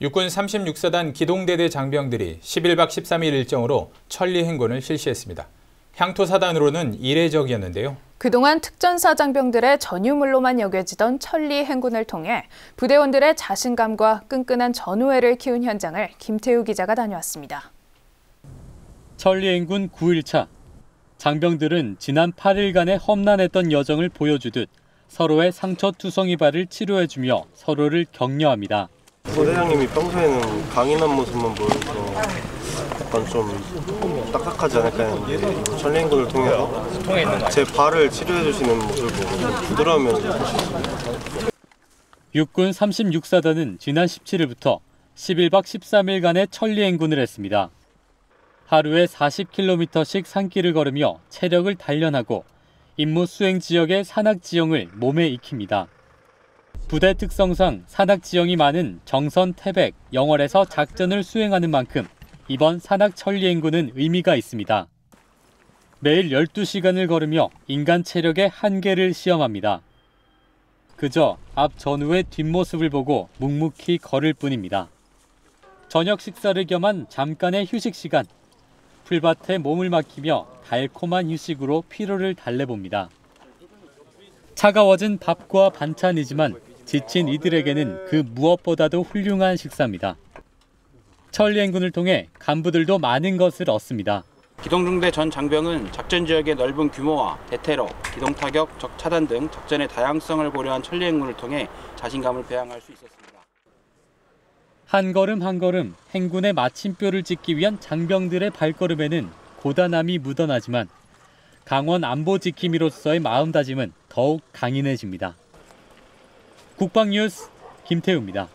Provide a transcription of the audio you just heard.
육군 36사단 기동대대 장병들이 11박 13일 일정으로 천리 행군을 실시했습니다. 향토사단으로는 이례적이었는데요. 그동안 특전사 장병들의 전유물로만 여겨지던 천리 행군을 통해 부대원들의 자신감과 끈끈한 전우애를 키운 현장을 김태우 기자가 다녀왔습니다. 천리 행군 9일차 장병들은 지난 8일간의 험난했던 여정을 보여주듯 서로의 상처 투성이 발을 치료해주며 서로를 격려합니다. 부대장님이 평소에는 강인한 모습만 보여서 약간 좀 딱딱하지 않을까 했는데 천리행군을 통해서 제 발을 치료해 주시는 모습을 보고 있습니다. 육군 36사단은 지난 17일부터 11박 13일간의 천리행군을 했습니다. 하루에 40km씩 산길을 걸으며 체력을 단련하고 임무 수행 지역의 산악 지형을 몸에 익힙니다. 부대 특성상 산악 지형이 많은 정선, 태백, 영월에서 작전을 수행하는 만큼 이번 산악 천리 행군은 의미가 있습니다. 매일 12시간을 걸으며 인간 체력의 한계를 시험합니다. 그저 앞 전우의 뒷모습을 보고 묵묵히 걸을 뿐입니다. 저녁 식사를 겸한 잠깐의 휴식 시간. 풀밭에 몸을 맡기며 달콤한 휴식으로 피로를 달래봅니다. 차가워진 밥과 반찬이지만 지친 이들에게는 그 무엇보다도 훌륭한 식사입니다. 천리행군을 통해 간부들도 많은 것을 얻습니다. 기동중대 전 장병은 작전 지역의 넓은 규모와 대테러, 기동 타격, 적 차단 등 작전의 다양성을 고려한 천리행군을 통해 자신감을 배양할 수 있었습니다. 한 걸음 한 걸음 행군의 마침표를 찍기 위한 장병들의 발걸음에는 고단함이 묻어나지만 강원 안보 지킴이로서의 마음다짐은 더욱 강인해집니다. 국방뉴스 김태우입니다.